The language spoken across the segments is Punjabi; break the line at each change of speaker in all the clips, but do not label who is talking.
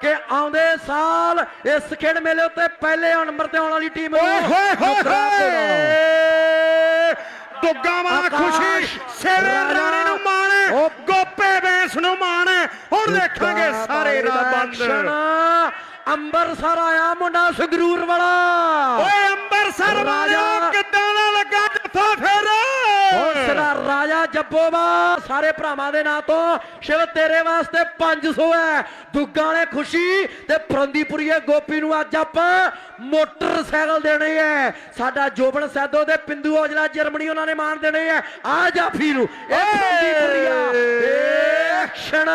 ਕਿ ਆਉਂਦੇ ਸਾਲ ਇਸ ਖੇਡ ਮੇਲੇ ਉੱਤੇ ਪਹਿਲੇ ਨੰਬਰ ਤੇ ਆਉਣ ਵਾਲੀ ਟੀਮ ਨੂੰ
ਹੋਏ ਹੋਏ। ਹੋਏ ਦੁੱਗਾ
ਆਕਾਸ਼,
ਖੁਸ਼ੀ ਸੇਰੇ ਰਾਣੇ ਨੂੰ ਮਾਣ ਗੋਪੇ ਬੈਂਸ ਨੂੰ ਮਾਣ। ਹੁਣ ਦੇਖਾਂਗੇ ਸਾਰੇ ਰਾਹ। ਬੰਦ
ਅੰਬਰਸਰ ਆਇਆ ਮੁੰਡਾ ਸੰਗਰੂਰ ਵਾਲਾ
ਓਏ ਅੰਬਰਸਰ ਵਾਲਿਆ
ਰਾਜਾ।
ਕਿੱਦਾਂ ਦਾ ਲੱਗਾ ਜੱਫਾ ਫਿਰ
ਹੌਸਲਾ ਰਾਜਾ ਜੱਬੋਵਾ ਸਾਰੇ ਭਰਾਵਾਂ ਦੇ ਨਾਂ ਤੋਂ ਸ਼ਿਵ ਤੇਰੇ ਵਾਸਤੇ 500 ਹੈ। ਦੁੱਗਾਂ ਵਾਲੇ ਖੁਸ਼ੀ ਤੇ ਫਰੰਦੀਪੁਰੀਏ ਗੋਪੀ ਨੂੰ ਅੱਜ ਆਪਾਂ ਮੋਟਰਸਾਈਕਲ ਦੇਣੇ ਹੈ। ਸਾਡਾ ਜੋਬਨ ਸੈਦੋ ਦੇ ਪਿੰਦੂ ਔਜਲਾ ਜਰਮਨੀ ਉਹਨਾਂ ਨੇ ਮਾਨ ਦੇਣੇ ਹੈ। ਆ ਜਾਫੀ ਨੂੰ ਇਹ ਫਰੰਦੀਪੁਰੀਆ ਐਕਸ਼ਨ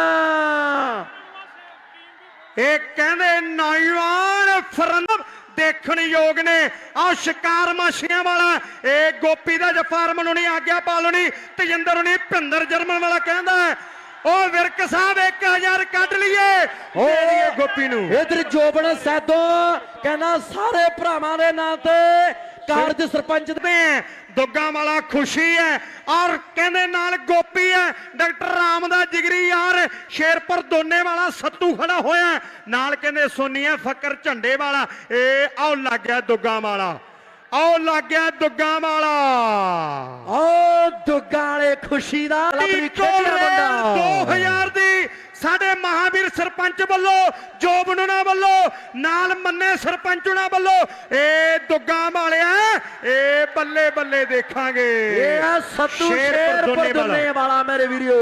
ਇਹ ਕਹਿੰਦੇ ਨੌਜਵਾਨ ਫਰੰਦ ਦੇਖਣ ਯੋਗ ਨੇ। ਆ ਸ਼ਿਕਾਰ ਮਾਸ਼ੀਆਂ ਵਾਲਾ ਇਹ ਗੋਪੀ ਦਾ ਜਫਾਰ ਮਨੂੰ ਨਹੀਂ ਆਗਿਆ ਪਾਲਣੀ ਤਜਿੰਦਰ ਨਹੀਂ ਭਿੰਦਰ ਜਰਮਨ ਵਾਲਾ ਕਹਿੰਦਾ ਉਹ ਵਿਰਕ ਸਾਹਿਬ 1000 ਕੱਢ ਲਈਏ। ਦੇ ਦਈਏ ਗੋਪੀ ਨੂੰ।
ਇਧਰ ਜੋਬਨ ਸੈਦੋ ਕਹਿੰਦਾ ਸਾਰੇ ਭਰਾਵਾਂ ਦੇ ਨਾਂ ਤੇ ਕਾਰਜ ਸਰਪੰਚ
ਨੇ ਦੁੱਗਾ ਵਾਲਾ ਖੁਸ਼ੀ ਹੈ। ਔਰ ਕਹਿੰਦੇ ਨਾਲ ਗੋਪੀ ਹੈ। ਡਾਕਟਰ ਰਾਮ ਦਾ ਜਿਗਰੀ ਯਾਰ। ਸ਼ੇਰਪੁਰ ਦੋਨੇ ਵਾਲਾ ਸੱਤੂ ਖੜਾ ਹੋਇਆ। ਨਾਲ ਕਹਿੰਦੇ ਸੋਨੀਆ ਫਕਰ ਝੰਡੇ ਵਾਲਾ। ਇਹ ਆਓ ਲੱਗ ਗਿਆ ਦੁੱਗਾ ਵਾਲਾ। ਆਓ ਲੱਗ ਗਿਆ ਦੁੱਗਾ ਵਾਲਾ।
ਓ ਦੁੱਗਾਂ ਵਾਲੇ ਖੁਸ਼ੀ ਦਾ। ਲੱਭੀ ਖੇਡਿਆ ਮੁੰਡਾ।
2000 ਦੀ ਸਾਡੇ ਮਹਾਵੀਰ ਸਰਪੰਚ ਵੱਲੋਂ ਜੋਬਨੂਨਾ ਵੱਲੋਂ ਨਾਲ ਮੰਨੇ ਸਰਪੰਚੁਣਾ ਵੱਲੋਂ ਇਹ ਦੁੱਗਾ ਵਾਲਿਆ ਇਹ ਬੱਲੇ ਬੱਲੇ ਦੇਖਾਂਗੇ
ਇਹ ਆ ਸੱਤੂ ਸ਼ੇਰਪੁਰ
ਦੋਨੇ ਵਾਲਾ।
ਦੁੱਲੇ ਵਾਲਾ ਮੇਰੇ ਵੀਡੀਓ